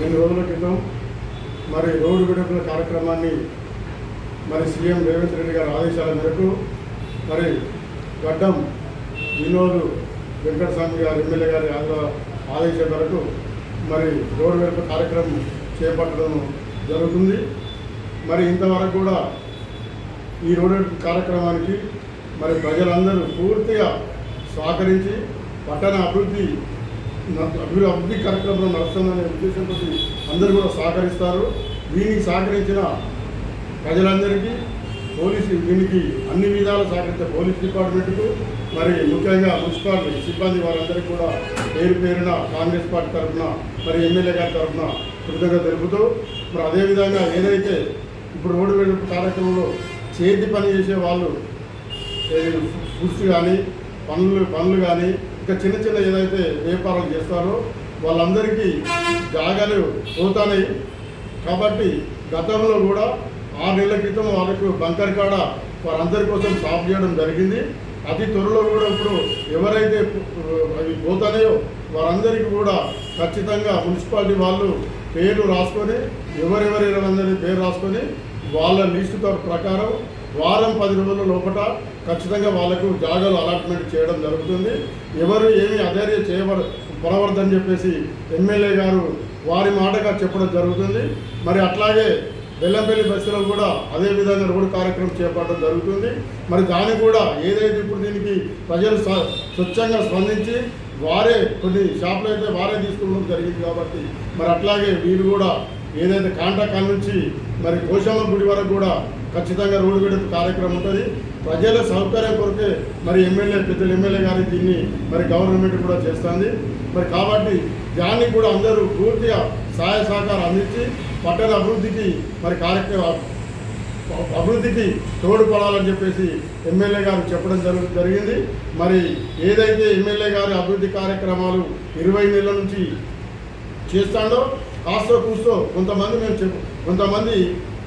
రెండు రోజుల క్రితం మరి రోడ్డు విడుదల కార్యక్రమాన్ని మరి సీఎం రేవంత్ రెడ్డి గారి ఆదేశాల మేరకు మరి గడ్డం వినోద్ వెంకటస్వామి గారు ఎమ్మెల్యే గారి ఆద- ఆదేశం మేరకు మరి రోడ్డు విడుదల కార్యక్రమం చేపట్టడం జరుగుతుంది. మరి ఇంతవరకు కూడా ఈ రోడ్డు కార్యక్రమానికి మరి ప్రజలందరూ పూర్తిగా సహకరించి పట్టణ అభివృద్ధి అభివృద్ధి కార్యక్రమంలో నడుస్తుందనే ఉద్దేశంతో అందరూ కూడా సహకరిస్తారు. దీనికి సహకరించిన ప్రజలందరికీ పోలీసు దీనికి అన్ని విధాలు సహకరించిన పోలీస్ డిపార్ట్మెంట్కు మరి ముఖ్యంగా మున్సిపాలిటీ సిబ్బంది వారందరికీ కూడా పేరు పేరున కాంగ్రెస్ పార్టీ తరఫున మరి ఎమ్మెల్యే గారి తరఫున కృతజ్ఞత తెలుపుతూ మరి అదేవిధంగా ఏదైతే ఇప్పుడు రోడ్డు వెలుపు కార్యక్రమంలో చేతి పని చేసే వాళ్ళు ఫుడ్స్ కానీ పనులు పనులు కానీ ఇంకా చిన్న చిన్న ఏదైతే వ్యాపారాలు చేస్తారో వాళ్ళందరికీ జాగాలు పోతాయి. కాబట్టి గతంలో కూడా ఆరు నెలల క్రితం వాళ్ళకు బంకర్ కాడ వారందరి కోసం స్టాప్ చేయడం జరిగింది. అతి త్వరలో కూడా ఇప్పుడు ఎవరైతే అవి పోతాయో వారందరికీ కూడా ఖచ్చితంగా మున్సిపాలిటీ వాళ్ళు పేర్లు రాసుకొని ఎవరెవరి అందరి పేరు రాసుకొని వాళ్ళ లిస్టు ప్రకారం వారం పది రోజుల లోపల ఖచ్చితంగా వాళ్ళకు జాగాలు అలాట్మెంట్ చేయడం జరుగుతుంది. ఎవరు ఏమి అధైర్య చేయబడ పొరవద్దని చెప్పేసి ఎమ్మెల్యే గారు వారి మాటగా చెప్పడం జరుగుతుంది. మరి అట్లాగే బెల్లంపల్లి బస్సులో కూడా అదే విధంగా రోడ్డు కార్యక్రమం చేపట్టడం జరుగుతుంది. మరి దాన్ని కూడా ఏదైతే ఇప్పుడు దీనికి ప్రజలు స్వచ్ఛంగా స్పందించి వారే కొన్ని షాపులు అయితే వారే తీసుకోవడం జరిగింది కాబట్టి మరి అట్లాగే వీరు కూడా ఏదైతే కాంటాకాల నుంచి మరి కోశమ్మ గుడి వరకు కూడా ఖచ్చితంగా రోడ్డు విడుదల కార్యక్రమం ఉంటుంది. ప్రజల సౌకర్యం కొరకే మరి ఎమ్మెల్యే పెద్దలు ఎమ్మెల్యే గారి దీన్ని మరి గవర్నమెంట్ కూడా చేస్తుంది. మరి కాబట్టి దానికి కూడా అందరూ పూర్తిగా సహాయ సహకారం అందించి పట్టణ అభివృద్ధికి మరి కార్యక్రమం అభివృద్ధికి తోడ్పడాలని చెప్పేసి ఎమ్మెల్యే గారు చెప్పడం జరుగు జరిగింది. మరి ఏదైతే ఎమ్మెల్యే గారి అభివృద్ధి కార్యక్రమాలు ఇరవై నెలల నుంచి చేస్తాడో కాస్త కూస్తో కొంతమంది మేము చెప్ కొంతమంది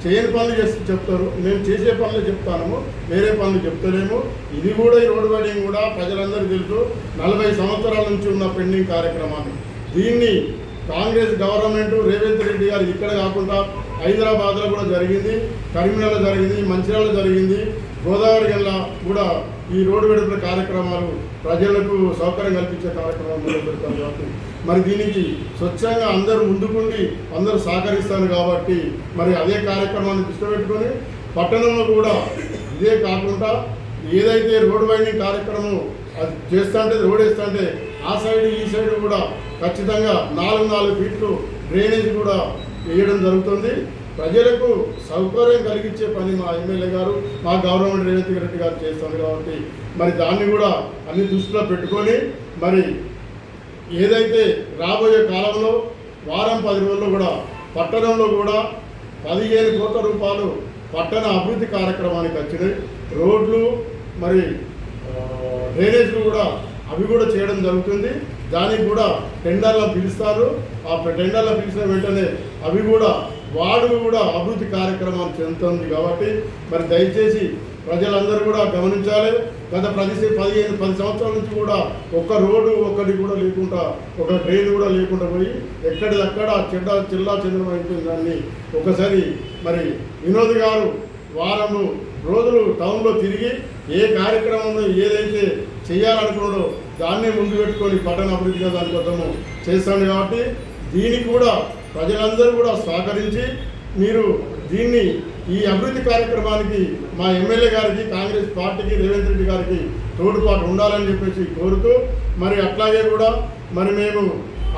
చేయని పనులు చేసి చెప్తారు మేము చేసే పనులు చెప్తాము వేరే పనులు చెప్తలేము. ఇది కూడా ఈ రోడ్డు వైడింగ్ కూడా ప్రజలందరికీ తెలుసు. నలభై సంవత్సరాల నుంచి ఉన్న పెండింగ్ కార్యక్రమాన్ని. దీన్ని కాంగ్రెస్ గవర్నమెంట్ రేవంత్ రెడ్డి గారు ఇక్కడ కాకుండా హైదరాబాద్లో కూడా జరిగింది కరీంనగర్లో జరిగింది మంచిర్యాలలో జరిగింది గోదావరి గల్లా కూడా ఈ రోడ్డు వెడుపుల కార్యక్రమాలు ప్రజలకు సౌకర్యం కల్పించే కార్యక్రమం మొదలు పెడతాం కాబట్టి. మరి దీనికి స్వచ్ఛంగా అందరూ ముందుకుండి అందరూ సహకరిస్తారు కాబట్టి మరి అదే కార్యక్రమాన్ని దృష్టి పెట్టుకొని పట్టణంలో కూడా ఇదే కాకుండా ఏదైతే రోడ్డు వైండింగ్ కార్యక్రమం అది చేస్తుంటే రోడ్ వేస్తుంటే ఆ సైడ్ ఈ సైడ్ కూడా ఖచ్చితంగా నాలుగు నాలుగు ఫీట్లు డ్రైనేజ్ కూడా వేయడం జరుగుతుంది. ప్రజలకు సౌకర్యం కలిగించే పని మా ఎమ్మెల్యే గారు మా గవర్నమెంట్ రేవంత్ రెడ్డి గారు చేస్తారు కాబట్టి మరి దాన్ని కూడా అన్ని దృష్టిలో పెట్టుకొని మరి ఏదైతే రాబోయే కాలంలో వారం పది రోజుల్లో కూడా పట్టణంలో కూడా పదిహేను కోట్ల రూపాయలు పట్టణ అభివృద్ధి కార్యక్రమానికి వచ్చినాయి. రోడ్లు మరి డ్రైనేజ్లు కూడా అవి కూడా చేయడం జరుగుతుంది. దానికి కూడా టెండర్లను పిలుస్తారు. ఆ టెండర్లో పిలిచిన వెంటనే అవి కూడా వాడు కూడా అభివృద్ధి కార్యక్రమం చెందుతుంది కాబట్టి మరి దయచేసి ప్రజలందరూ కూడా గమనించాలి. గత ప్రతి పదిహేను పది సంవత్సరాల నుంచి కూడా ఒక్క రోడ్డు ఒక్కటి కూడా లేకుండా ఒక ట్రైన్ కూడా లేకుండా పోయి ఎక్కడిదక్కడ చెడ్డ చిల్లా చంద్రం అయిపోయింది దాన్ని ఒకసారి మరి వినోద్ గారు వారము రోజులు టౌన్లో తిరిగి ఏ కార్యక్రమంలో ఏదైతే చేయాలనుకున్నాడో దాన్ని ముందు పెట్టుకొని పట్టణ అభివృద్ధిగా దానికోసము చేస్తాడు కాబట్టి దీనికి కూడా ప్రజలందరూ కూడా సహకరించి మీరు దీన్ని ఈ అభివృద్ధి కార్యక్రమానికి మా ఎమ్మెల్యే గారికి కాంగ్రెస్ పార్టీకి రేవంత్ రెడ్డి గారికి తోడుపాటు ఉండాలని చెప్పేసి కోరుతూ మరి అట్లాగే కూడా మరి మేము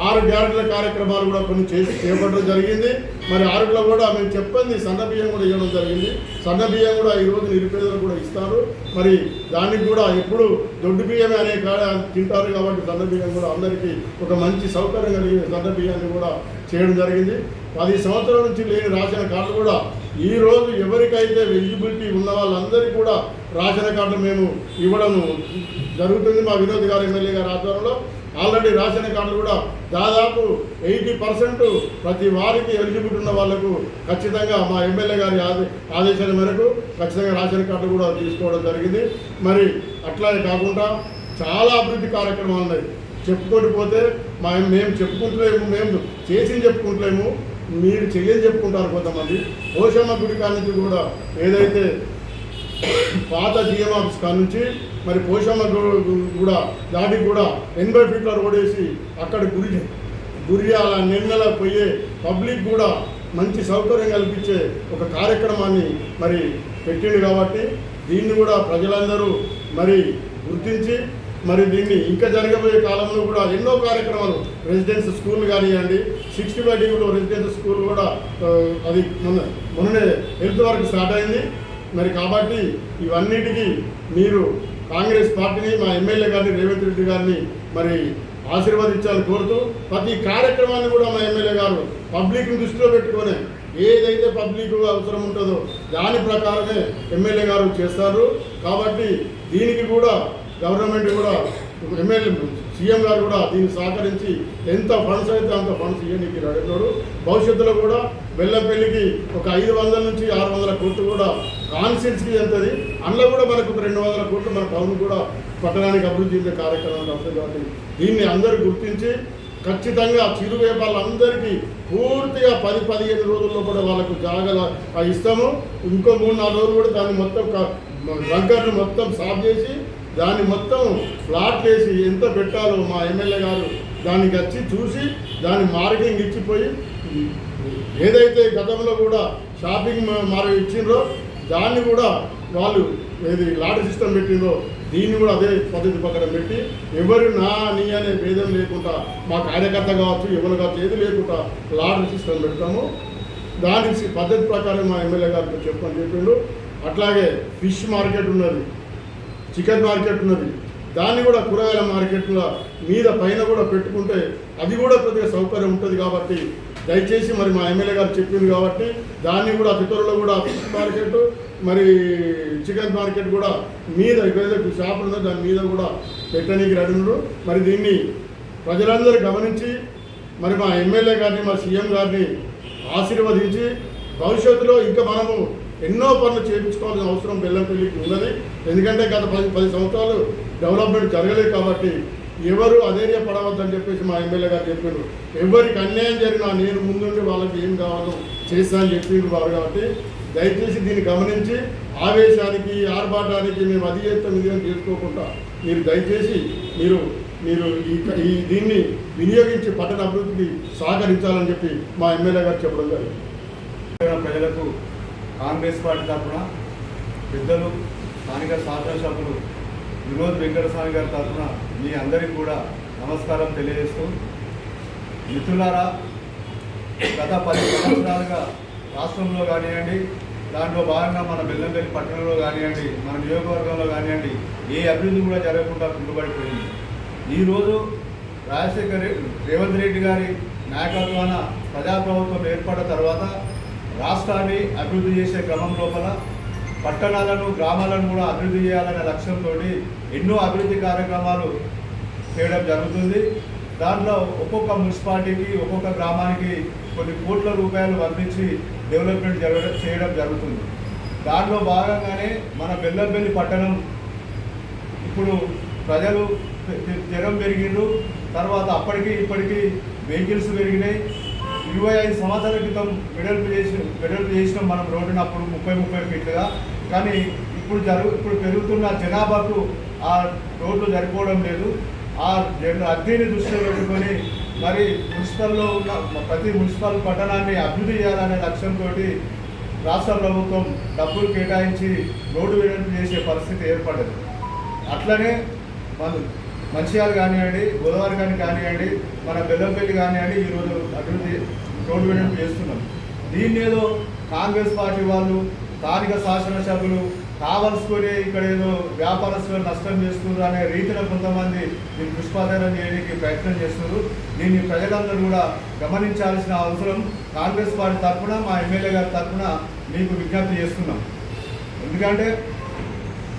ఆరు గ్యారెంటీల కార్యక్రమాలు కూడా కొన్ని చేసి చేపట్టడం జరిగింది. మరి ఆరులో కూడా మేము చెప్పింది సన్న బియ్యం కూడా ఇవ్వడం జరిగింది. సన్న బియ్యం కూడా ఈ రోజు నిరుపేదలు కూడా ఇస్తారు. మరి దానికి కూడా ఎప్పుడు దొడ్డు బియ్యమే అనే కాడ తింటారు కాబట్టి సన్న బియ్యం కూడా అందరికీ ఒక మంచి సౌకర్యం కలిగిన సన్న బియ్యాన్ని కూడా చేయడం జరిగింది. పది సంవత్సరాల నుంచి లేని రాసిన కార్డు కూడా ఈ రోజు ఎవరికైతే ఎలిజిబిలిటీ ఉన్న వాళ్ళందరికీ కూడా రాసిన కార్డు మేము ఇవ్వడం జరుగుతుంది మా వినోద్ గారు ఎమ్మెల్యే గారి ఆధ్వర్యంలో. ఆల్రెడీ రేషన్ కార్డులు కూడా దాదాపు ఎయిటీ పర్సెంట్ ప్రతి వారికి ఎలిజిబిలిటీ ఉన్న వాళ్ళకు ఖచ్చితంగా మా ఎమ్మెల్యే గారి ఆది ఆదేశాల మేరకు ఖచ్చితంగా రేషన్ కార్డు కూడా తీసుకోవడం జరిగింది. మరి అట్లానే కాకుండా చాలా అభివృద్ధి కార్యక్రమాలు ఉన్నాయి. చెప్పుకొని పోతే మా మేము చెప్పుకుంటలేము మేము చేసింది చెప్పుకుంటలేము మీరు చెయ్యని చెప్పుకుంటారు కొంతమంది. పోషమ్మ గుడి కాడి నుంచి కూడా ఏదైతే పాత జిఎం ఆఫీస్ కాడ నుంచి మరి పోషమ్మ కూడా దాటికి కూడా ఎనభై ఫీట్ల రోడ్ వేసి అక్కడ గురి గురియాల నిన్నెల పోయే పబ్లిక్ కూడా మంచి సౌకర్యం కల్పించే ఒక కార్యక్రమాన్ని మరి పెట్టిండు కాబట్టి దీన్ని కూడా ప్రజలందరూ మరి గుర్తించి మరి దీన్ని ఇంకా జరగబోయే కాలంలో కూడా ఎన్నో కార్యక్రమాలు రెసిడెన్స్ స్కూల్ కానివ్వండి సిక్స్టీ ఫైవ్ డిగ్రీలో రెసిడెన్స్ స్కూల్ కూడా అది మొన్న మొన్ననే హెల్త్ వరకు స్టార్ట్ అయింది. మరి కాబట్టి ఇవన్నిటికీ మీరు కాంగ్రెస్ పార్టీని మా ఎమ్మెల్యే గారిని రేవంత్ రెడ్డి గారిని మరి ఆశీర్వదించాలని కోరుతూ ప్రతి కార్యక్రమాన్ని కూడా మా ఎమ్మెల్యే గారు పబ్లిక్ని దృష్టిలో పెట్టుకొని ఏదైతే పబ్లిక్ అవసరం ఉంటుందో దాని ప్రకారమే ఎమ్మెల్యే గారు చేస్తారు. కాబట్టి దీనికి కూడా గవర్నమెంట్ కూడా ఎమ్మెల్యే సీఎం గారు కూడా దీన్ని సహకరించి ఎంత ఫండ్స్ అయితే అంత ఫండ్స్ ఇవ్వడానికి అడుగుతాడు భవిష్యత్తులో కూడా బెల్లంపల్లికి ఒక ఐదు వందల నుంచి ఆరు వందల కోట్లు కూడా కాన్స్టిట్యూన్సీకి వెళ్తుంది. అందులో కూడా మనకు ఒక రెండు వందల కోట్లు మన టౌన్ కూడా పట్టణానికి అభివృద్ధి చెందే కార్యక్రమం వస్తుంది కాబట్టి దీన్ని అందరూ గుర్తించి ఖచ్చితంగా చిరు వ్యాపారులందరికీ పూర్తిగా పది పదిహేను రోజుల్లో కూడా వాళ్ళకు జాగల ఇస్తాము. ఇంకో మూడు నాలుగు రోజులు కూడా దాన్ని మొత్తం బంకర్ను మొత్తం సాఫ్ చేసి దాన్ని మొత్తం ప్లాట్ వేసి ఎంత పెట్టాలో మా ఎమ్మెల్యే గారు దానికి వచ్చి చూసి దాని మార్కింగ్ ఇచ్చిపోయి ఏదైతే గతంలో కూడా షాపింగ్ మార్ ఇచ్చిండ్రో దాన్ని కూడా వాళ్ళు ఏది లాటరీ సిస్టమ్ పెట్టిందో దీన్ని కూడా అదే పద్ధతి ప్రకారం పెట్టి ఎవరు నా నీ అనే భేదం లేకుండా మా కార్యకర్త కావచ్చు ఎవరు కావచ్చు ఏది లేకుండా లాటరీ సిస్టమ్ పెడతాము. దానికి పద్ధతి ప్రకారం మా ఎమ్మెల్యే గారికి చెప్పని చెప్పిండు. అట్లాగే ఫిష్ మార్కెట్ ఉన్నది చికెన్ మార్కెట్ ఉన్నది. దాన్ని కూడా కూరగాయల మార్కెట్ల మీద పైన కూడా పెట్టుకుంటే అది కూడా కొద్దిగా సౌకర్యం ఉంటుంది కాబట్టి దయచేసి మరి మా ఎమ్మెల్యే గారు చెప్పింది కాబట్టి దాన్ని కూడా ఇతరులు కూడా ఫిష్ మార్కెట్ మరి చికెన్ మార్కెట్ కూడా మీద ఏదైతే షాప్ ఉందో దాని మీద కూడా పెట్టడానికి రెడీ మరి దీన్ని ప్రజలందరూ గమనించి మరి మా ఎమ్మెల్యే గారిని మా సీఎం గారిని ఆశీర్వదించి భవిష్యత్తులో ఇంకా మనము ఎన్నో పనులు చేయించుకోవాల్సిన అవసరం బెల్లంపల్లికి ఉన్నది. ఎందుకంటే గత పది పది సంవత్సరాలు డెవలప్మెంట్ జరగలేదు కాబట్టి ఎవరు అధైర్య పడవద్దని చెప్పేసి మా ఎమ్మెల్యే గారు చెప్పారు. ఎవరికి అన్యాయం జరిగినా నేను ముందుండి వాళ్ళకి ఏం కావాలో చేస్తానని అని వారు కాబట్టి దయచేసి దీన్ని గమనించి ఆవేశానికి ఆర్భాటానికి మేము అది చేస్తాం ఇది అని చేసుకోకుండా మీరు దయచేసి మీరు మీరు ఈ ఈ దీన్ని వినియోగించి పట్టణ అభివృద్ధికి సహకరించాలని చెప్పి మా ఎమ్మెల్యే గారు చెప్పడం జరిగింది. ప్రజలకు కాంగ్రెస్ పార్టీ తరఫున పెద్దలు స్థానిక శాసనసభ్యులు వినోద్ వెంకటస్వామి గారి తరఫున మీ అందరికీ కూడా నమస్కారం తెలియజేస్తూ మిత్రులారా గత పది సంవత్సరాలుగా రాష్ట్రంలో కానివ్వండి దాంట్లో భాగంగా మన బెల్లంపల్లి పట్టణంలో కానివ్వండి మన నియోజకవర్గంలో కానివ్వండి ఏ అభివృద్ధి కూడా జరగకుండా కుంటుపడిపోయింది ఈరోజు రాజశేఖర్ రేవంత్ రెడ్డి గారి నాయకత్వాన ప్రజాప్రభుత్వం ఏర్పడిన తర్వాత రాష్ట్రాన్ని అభివృద్ధి చేసే క్రమం లోపల పట్టణాలను గ్రామాలను కూడా అభివృద్ధి చేయాలనే లక్ష్యంతో ఎన్నో అభివృద్ధి కార్యక్రమాలు చేయడం జరుగుతుంది. దాంట్లో ఒక్కొక్క మున్సిపాలిటీకి ఒక్కొక్క గ్రామానికి కొన్ని కోట్ల రూపాయలు వర్ణించి డెవలప్మెంట్ జరగడం చేయడం జరుగుతుంది. దాంట్లో భాగంగానే మన బెల్లంపల్లి పట్టణం ఇప్పుడు ప్రజలు జనం పెరిగిండ్రు. తర్వాత అప్పటికి ఇప్పటికీ వెహికల్స్ పెరిగినాయి. ఇరవై ఐదు సంవత్సరాల క్రితం వెడల్పు చేసి వెడల్పు చేసినాం మనం రోడ్డునప్పుడు ముప్పై ముప్పై ఫీట్లుగా. కానీ ఇప్పుడు జరుగు ఇప్పుడు పెరుగుతున్న జనాభాకు ఆ రోడ్లు సరిపోవడం లేదు. ఆ అద్దీని దృష్టిలో పెట్టుకొని మరి మున్సిపల్లో ఉన్న ప్రతి మున్సిపల్ పట్టణాన్ని అభివృద్ధి చేయాలనే లక్ష్యంతో రాష్ట్ర ప్రభుత్వం డబ్బులు కేటాయించి రోడ్డు విడుదల చేసే పరిస్థితి ఏర్పడదు అట్లనే మన మంచిర్యాల కానివ్వండి గోదావరి కానీ కానివ్వండి మన బెల్లంపల్లి కానివ్వండి ఈరోజు అభివృద్ధి రోడ్డు విడుదల చేస్తున్నాం. దీన్ని ఏదో కాంగ్రెస్ పార్టీ వాళ్ళు స్థానిక శాసనసభ్యులు కావలసుకొని ఇక్కడ ఏదో వ్యాపారస్తులు నష్టం చేస్తున్నారు అనే రీతిలో కొంతమంది దీన్ని దుష్పాదనం చేయడానికి ప్రయత్నం చేస్తున్నారు. దీన్ని ప్రజలందరూ కూడా గమనించాల్సిన అవసరం. కాంగ్రెస్ పార్టీ తరఫున మా ఎమ్మెల్యే గారి తరఫున మీకు విజ్ఞప్తి చేస్తున్నాం. ఎందుకంటే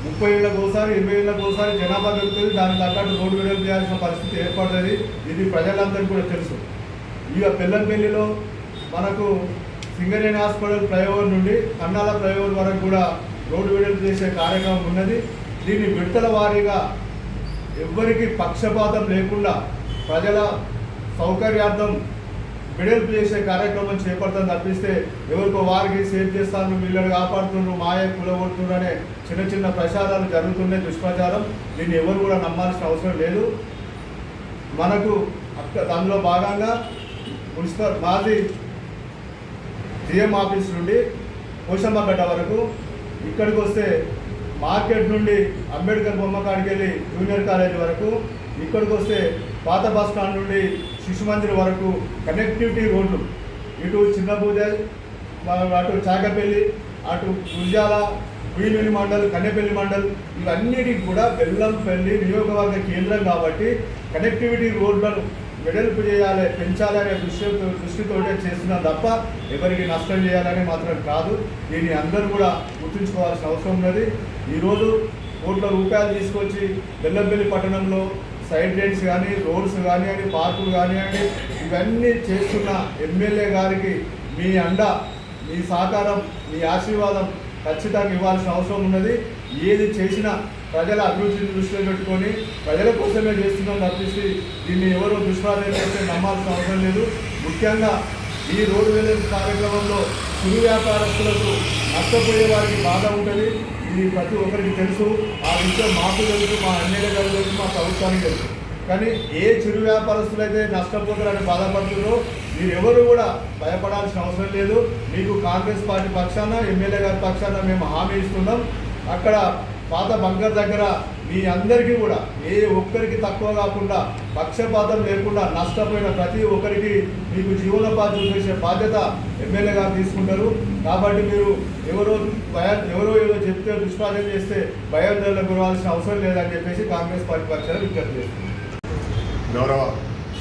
ముప్పై ఏళ్ళకు ఒకసారి ఇరవై ఏళ్ళకు ఒకసారి జనాభా పెరుగుతుంది. దానికి తగ్గట్టు రోడ్డు విడుదల చేయాల్సిన పరిస్థితి ఏర్పడుతుంది. ఇది ప్రజలందరికీ కూడా తెలుసు. ఇక పెల్లంపల్లిలో మనకు సింగరేణి హాస్పిటల్ ఫ్లైఓవర్ నుండి కన్నాల ఫ్లైఓవర్ వరకు కూడా రోడ్డు విడుదల చేసే కార్యక్రమం ఉన్నది. దీన్ని విడతల వారీగా ఎవ్వరికి పక్షపాతం లేకుండా ప్రజల సౌకర్యార్థం విడుదల చేసే కార్యక్రమం చేపడతాను తప్పిస్తే ఎవరికో వారికి సేవ్ చేస్తాను వీళ్ళని కాపాడుతున్నారు మాయ కులగొడుతున్నారు అనే చిన్న చిన్న ప్రచారాలు జరుగుతున్నాయి దుష్ప్రచారం. దీన్ని ఎవరు కూడా నమ్మాల్సిన అవసరం లేదు. మనకు అక్క భాగంగా మున్సిపల్ మాది డిఎం ఆఫీస్ నుండి పోషమ్మగడ్డ వరకు ఇక్కడికి వస్తే మార్కెట్ నుండి అంబేద్కర్ బొమ్మ కాడికి వెళ్ళి జూనియర్ కాలేజ్ వరకు ఇక్కడికి వస్తే పాత బస్ స్టాండ్ నుండి శిశు మందిర్ వరకు కనెక్టివిటీ రోడ్లు. ఇటు చిన్నపూజ అటు చాకపల్లి అటు గుజాల వీలుని మండల్ కన్నెపల్లి మండల్ ఇవన్నిటికి కూడా బెల్లంపల్లి నియోజకవర్గ కేంద్రం కాబట్టి కనెక్టివిటీ రోడ్లను వెడల్పు చేయాలి పెంచాలనే దృష్టితో దృష్టితోటే చేస్తున్నాం తప్ప ఎవరికి నష్టం చేయాలని మాత్రం కాదు. దీన్ని అందరూ కూడా గుర్తుంచుకోవాల్సిన అవసరం ఉన్నది. ఈరోజు కోట్ల రూపాయలు తీసుకొచ్చి బెల్లంపల్లి పట్టణంలో సైడ్ లైన్స్ కానీ రోడ్స్ కానివ్వండి పార్కులు కానివ్వండి ఇవన్నీ చేస్తున్న ఎమ్మెల్యే గారికి మీ అండ మీ సహకారం మీ ఆశీర్వాదం ఖచ్చితంగా ఇవ్వాల్సిన అవసరం ఉన్నది. ఏది చేసినా ప్రజల అభివృద్ధిని దృష్టిలో పెట్టుకొని ప్రజల కోసమే చేస్తున్నాం తప్పిస్తే దీన్ని ఎవరు దుష్ప్రాధాన్యం చేస్తే నమ్మాల్సిన అవసరం లేదు. ముఖ్యంగా ఈ రోడ్డు వెళ్ళే కార్యక్రమంలో చిరు వ్యాపారస్తులకు నష్టపోయే వారికి బాధ ఉంటుంది. ఇది ప్రతి ఒక్కరికి తెలుసు. ఆ విషయం మాకు తెలుసు మా ఎమ్మెల్యే గారు తెలుసు మా ప్రభుత్వానికి తెలుసు. కానీ ఏ చిరు వ్యాపారస్తులు అయితే నష్టపోతారని బాధపడుతున్నారో మీరు ఎవరు కూడా భయపడాల్సిన అవసరం లేదు. మీకు కాంగ్రెస్ పార్టీ పక్షాన ఎమ్మెల్యే గారి పక్షాన మేము హామీ ఇస్తున్నాం. అక్కడ పాత బంకర్ దగ్గర మీ అందరికీ కూడా ఏ ఒక్కరికి తక్కువ కాకుండా పక్షపాతం లేకుండా నష్టపోయిన ప్రతి ఒక్కరికి మీకు జీవనోపాధి చేసే బాధ్యత ఎమ్మెల్యే గారు తీసుకుంటారు. కాబట్టి మీరు ఎవరో భయ ఎవరో ఏదో చెప్తే దుష్పాదన చేస్తే భయోందోళన గురవాల్సిన అవసరం లేదని చెప్పేసి కాంగ్రెస్ పార్టీ పక్షాలు విజ్ఞప్తి చేస్తుంది. గౌరవ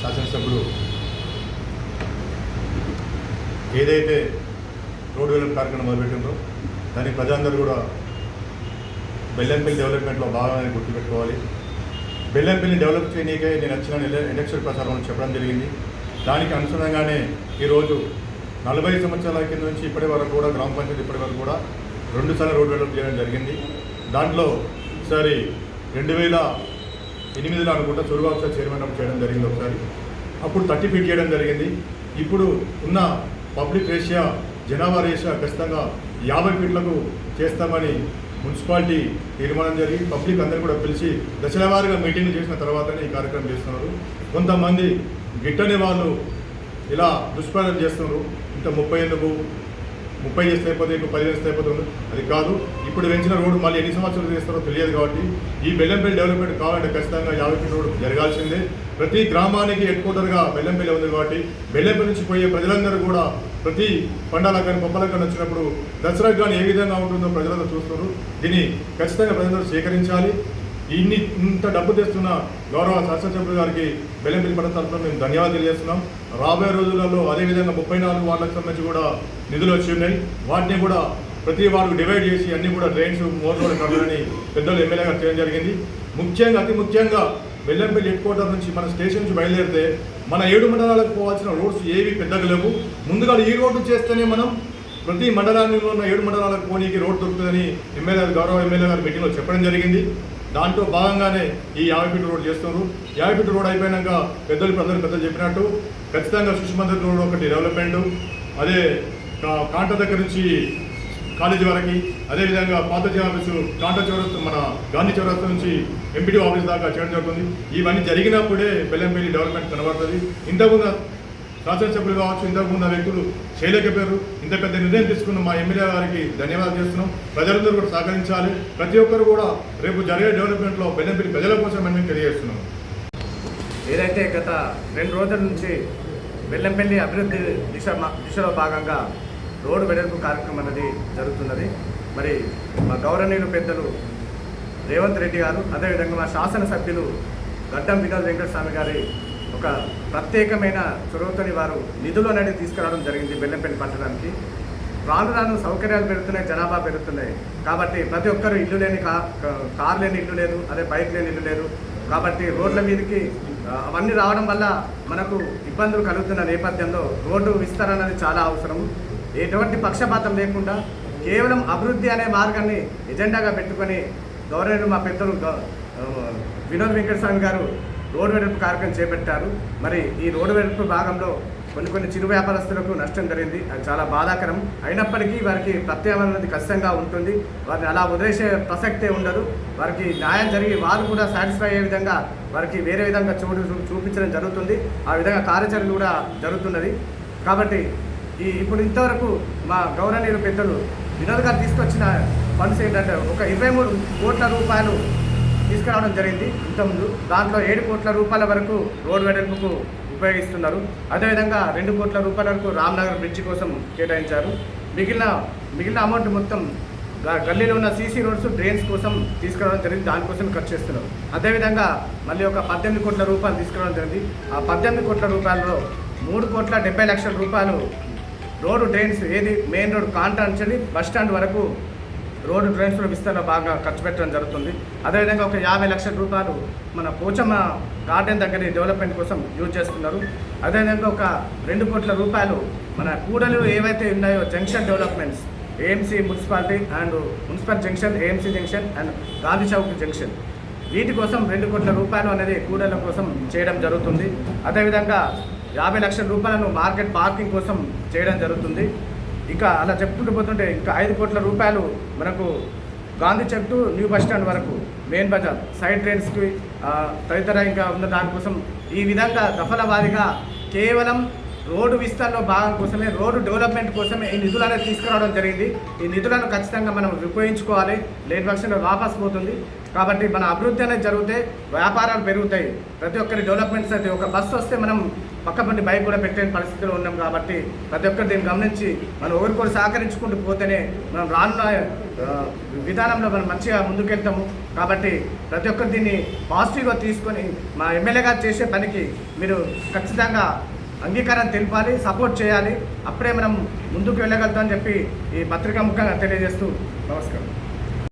శాసనసభ్యులు ఏదైతే రోడ్డు డెవలప్ కార్యక్రమం మొదలుపెట్టిందో దానికి ప్రజలందరూ కూడా బెల్లంపల్లి డెవలప్మెంట్లో భాగమని గుర్తుపెట్టుకోవాలి. బెల్లంపల్లి డెవలప్ చేయనీకే నేను వచ్చిన ఎలక్షన్ ప్రచారంలో చెప్పడం జరిగింది. దానికి అనుసరంగానే ఈరోజు నలభై సంవత్సరాల కింద నుంచి ఇప్పటి వరకు కూడా గ్రామ పంచాయతీ ఇప్పటి వరకు కూడా రెండుసార్లు రోడ్ డెవలప్ చేయడం జరిగింది. దాంట్లో ఒకసారి రెండు వేల ఎనిమిదిలో అనుకుంటా చొరువు సార్ చైర్మన్ చేయడం జరిగింది ఒకసారి. అప్పుడు థర్టీ ఫీట్ చేయడం జరిగింది. ఇప్పుడు ఉన్న పబ్లిక్ రేషియా జనాభా రేషియా ఖచ్చితంగా యాభై ఫీట్లకు చేస్తామని మున్సిపాలిటీ తీర్మానం జరిగి పబ్లిక్ అందరూ కూడా పిలిచి దశలవారీగా మీటింగ్లు చేసిన తర్వాతనే ఈ కార్యక్రమం చేస్తున్నారు. కొంతమంది గిట్టని వాళ్ళు ఇలా దుష్ప్రచారం చేస్తున్నారు. ఇంత ముప్పై ఎందుకు? ముప్పై చేస్తే అయిపోతే ఇంకో పది చేస్తే అయిపోతుంది అది కాదు ఇప్పుడు పెంచిన రోడ్డు మళ్ళీ ఎన్ని సంవత్సరాలు చేస్తారో తెలియదు కాబట్టి ఈ బెల్లంపల్లి డెవలప్మెంట్ కావాలంటే ఖచ్చితంగా యాభై ఫీట్ రోడ్డు జరగాల్సిందే. ప్రతి గ్రామానికి హెడ్ క్వార్టర్గా బెల్లంపల్లి ఉంది కాబట్టి బెల్లంపల్లి నుంచి పోయే ప్రజలందరూ కూడా ప్రతి పండాలకు కానీ పొప్పలకు కానీ వచ్చినప్పుడు దసరాకు కానీ ఏ విధంగా ఉంటుందో ప్రజలందరూ చూస్తున్నారు. దీన్ని ఖచ్చితంగా ప్రజలందరూ సేకరించాలి ఇన్ని ఇంత డబ్బు తెస్తున్న గౌరవ శాసనసభ్యులు గారికి బెల్లంపల్లి పట్టణ తరఫున మేము ధన్యవాదాలు తెలియజేస్తున్నాం. రాబోయే రోజులలో అదేవిధంగా ముప్పై నాలుగు వార్డులకు సంబంధించి కూడా నిధులు వచ్చి ఉన్నాయి. వాటిని కూడా ప్రతి వార్డు డివైడ్ చేసి అన్ని కూడా డ్రైన్స్ మోర్ రోడ్ కట్టాలని పెద్దలు ఎమ్మెల్యే గారు చేయడం జరిగింది. ముఖ్యంగా అతి ముఖ్యంగా బెల్లంపల్లి హెడ్ క్వార్టర్ నుంచి మన స్టేషన్ నుంచి బయలుదేరితే మన ఏడు మండలాలకు పోవాల్సిన రోడ్స్ ఏవి పెద్దగా లేవు. ముందుగా ఈ రోడ్డు చేస్తేనే మనం ప్రతి మండలానికి ఉన్న ఏడు మండలాలకు పోనీకి రోడ్ దొరుకుతుందని ఎమ్మెల్యే గారు గౌరవ ఎమ్మెల్యే గారు మీటింగ్లో చెప్పడం జరిగింది. దాంట్లో భాగంగానే ఈ యాభై ఫీట్ రోడ్ చేస్తున్నారు. యాభై ఫీట్ రోడ్ అయిపోయినాక పెద్దలు ప్రజలు పెద్దలు చెప్పినట్టు ఖచ్చితంగా సుష్మంతర్ రోడ్ ఒకటి డెవలప్మెంట్ అదే కా- కాంట దగ్గర నుంచి కాలేజీ వరకు అదేవిధంగా పాత జీ ఆఫీసు కాంట చౌరస్తా మన గాంధీ చౌరస్తా నుంచి ఎంపీటీ ఆఫీస్ దాకా చేయడం జరుగుతుంది. ఇవన్నీ జరిగినప్పుడే బెల్లంపల్లి డెవలప్మెంట్ కనబడుతుంది. ఇంతకుముందు శాసనసభ్యులు కావచ్చు ఇంతకుముందు ఉన్న వ్యక్తులు చేయలేకపోయారు ఇంత పెద్ద నిర్ణయం తీసుకున్న మా ఎమ్మెల్యే గారికి ధన్యవాదాలు చేస్తున్నాం. ప్రజలందరూ కూడా సహకరించాలి. ప్రతి ఒక్కరు కూడా రేపు జరిగే డెవలప్మెంట్లో బెల్లంపల్లి ప్రజల కోసం మేము తెలియజేస్తున్నాం. ఏదైతే గత రెండు రోజుల నుంచి బెల్లంపల్లి అభివృద్ధి దిశ దిశలో భాగంగా రోడ్డు వెడల్పు కార్యక్రమం అనేది జరుగుతున్నది. మరి మా గౌరవనీయులు పెద్దలు రేవంత్ రెడ్డి గారు అదేవిధంగా మా శాసనసభ్యులు గడ్డం వినోద్ వెంకటస్వామి గారి ఒక ప్రత్యేకమైన చొరవతోని వారు నిధులు అనేది తీసుకురావడం జరిగింది బెల్లంపల్లి పట్టడానికి రాను రాను సౌకర్యాలు పెరుగుతున్నాయి జనాభా పెరుగుతున్నాయి. కాబట్టి ప్రతి ఒక్కరు ఇల్లు లేని కా కార్ లేని ఇల్లు లేదు అదే బైక్ లేని ఇల్లు లేదు. కాబట్టి రోడ్ల మీదకి అవన్నీ రావడం వల్ల మనకు ఇబ్బందులు కలుగుతున్న నేపథ్యంలో రోడ్డు విస్తరణ అనేది చాలా అవసరం ఎటువంటి పక్షపాతం లేకుండా కేవలం అభివృద్ధి అనే మార్గాన్ని ఎజెండాగా పెట్టుకొని గవర్నర్ మా పెద్దలు వినోద్ వెంకటస్వామి గారు రోడ్డు వెడల్పు కార్యక్రమం చేపట్టారు. మరి ఈ రోడ్డు వెడల్పు భాగంలో కొన్ని కొన్ని చిరు వ్యాపారస్తులకు నష్టం జరిగింది. అది చాలా బాధాకరం. అయినప్పటికీ వారికి ప్రత్యామ్నాయం అనేది కష్టంగా ఉంటుంది. వారిని అలా వదిలేసే ప్రసక్తే ఉండదు. వారికి న్యాయం జరిగి వారు కూడా సాటిస్ఫై అయ్యే విధంగా వారికి వేరే విధంగా చోటు చూ- చూపించడం జరుగుతుంది. ఆ విధంగా కార్యాచరణ కూడా జరుగుతున్నది. కాబట్టి ఈ ఇప్పుడు ఇంతవరకు మా గౌరవనీయులు పెద్దలు వినోద్ గారు తీసుకొచ్చిన ఫండ్స్ ఏంటంటే ఒక ఇరవై మూడు కోట్ల రూపాయలు తీసుకురావడం జరిగింది. ఇంతకుముందు దాంట్లో ఏడు కోట్ల రూపాయల వరకు రోడ్డు వెడల్పుకు ఉపయోగిస్తున్నారు. అదేవిధంగా రెండు కోట్ల రూపాయల వరకు రామ్నగర్ బ్రిడ్జి కోసం కేటాయించారు. మిగిలిన మిగిలిన అమౌంట్ మొత్తం గల్లీలో ఉన్న సీసీ రోడ్స్ డ్రైన్స్ కోసం తీసుకురావడం జరిగింది. దానికోసం ఖర్చు చేస్తున్నారు. అదేవిధంగా మళ్ళీ ఒక పద్దెనిమిది కోట్ల రూపాయలు తీసుకురావడం జరిగింది. ఆ పద్దెనిమిది కోట్ల రూపాయలలో మూడు కోట్ల డెబ్బై లక్షల రూపాయలు రోడ్డు డ్రైన్స్ ఏది మెయిన్ రోడ్ కాంటా నుంచి బస్ స్టాండ్ వరకు రోడ్డు డ్రైన్స్లో విస్తరణ బాగా ఖర్చు పెట్టడం జరుగుతుంది. అదేవిధంగా ఒక యాభై లక్షల రూపాయలు మన పోచమ్మ గార్డెన్ దగ్గర డెవలప్మెంట్ కోసం యూజ్ చేస్తున్నారు. అదేవిధంగా ఒక రెండు కోట్ల రూపాయలు మన కూడలు ఏవైతే ఉన్నాయో junction developments AMC municipality and municipal junction AMC junction and Gandhi Chowk junction. వీటి కోసం రెండు కోట్ల రూపాయలు అనేది కూడల కోసం చేయడం జరుగుతుంది. అదేవిధంగా యాభై లక్షల రూపాయలను మార్కెట్ పార్కింగ్ కోసం చేయడం జరుగుతుంది. ఇంకా అలా చెప్పుకుంటూ పోతుంటే ఇంకా ఐదు కోట్ల రూపాయలు మనకు Gandhi Chowk to new bus stand వరకు మెయిన్ బజార్ సైడ్ ట్రైన్స్కి తదితర ఇంకా ఉన్న దానికోసం ఈ విధంగా దఫల కేవలం రోడ్డు విస్తరణలో భాగం కోసమే రోడ్డు డెవలప్మెంట్ కోసమే ఈ నిధులు అనేది తీసుకురావడం జరిగింది. ఈ నిధులను ఖచ్చితంగా మనం ఉపయోగించుకోవాలి. లేని పక్షంలో వాపస్ పోతుంది. కాబట్టి మన అభివృద్ధి అనేది జరిగితే వ్యాపారాలు పెరుగుతాయి. ప్రతి ఒక్కరి డెవలప్మెంట్స్ అయితే ఒక బస్సు వస్తే మనం పక్క పండి బైక్ కూడా పెట్టే పరిస్థితిలో ఉన్నాం కాబట్టి ప్రతి ఒక్కరు దీన్ని గమనించి మనం ఒకరికొకరు సహకరించుకుంటూ పోతేనే మనం రానున్న విధానంలో మనం మంచిగా ముందుకెళ్తాము. కాబట్టి ప్రతి ఒక్కరు దీన్ని పాజిటివ్గా తీసుకొని మా ఎమ్మెల్యేగా చేసే పనికి మీరు ఖచ్చితంగా అంగీకారం తెలిపాలి సపోర్ట్ చేయాలి. అప్పుడే మనం ముందుకు వెళ్ళగలుగుతామని చెప్పి ఈ పత్రికా ముఖంగా తెలియజేస్తూ నమస్కారం.